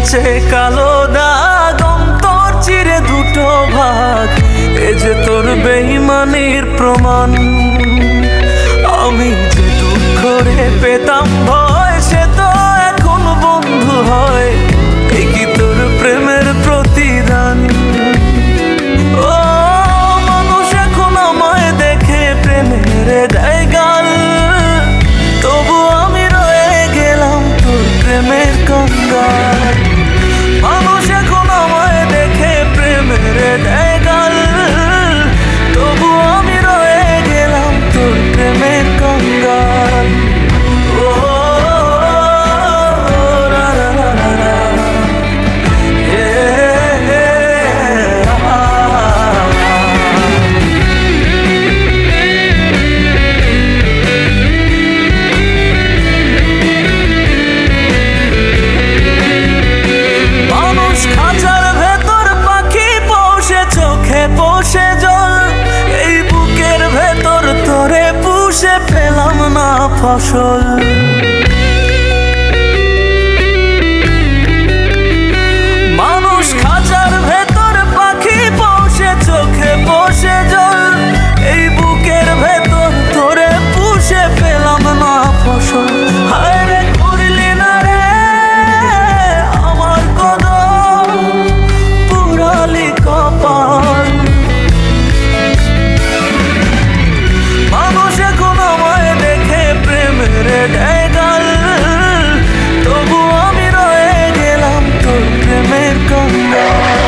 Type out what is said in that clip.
নিচে কালো দা বসে জল এই বুকের ভেতর তোরে পুষে পেলাম না ফসল। no.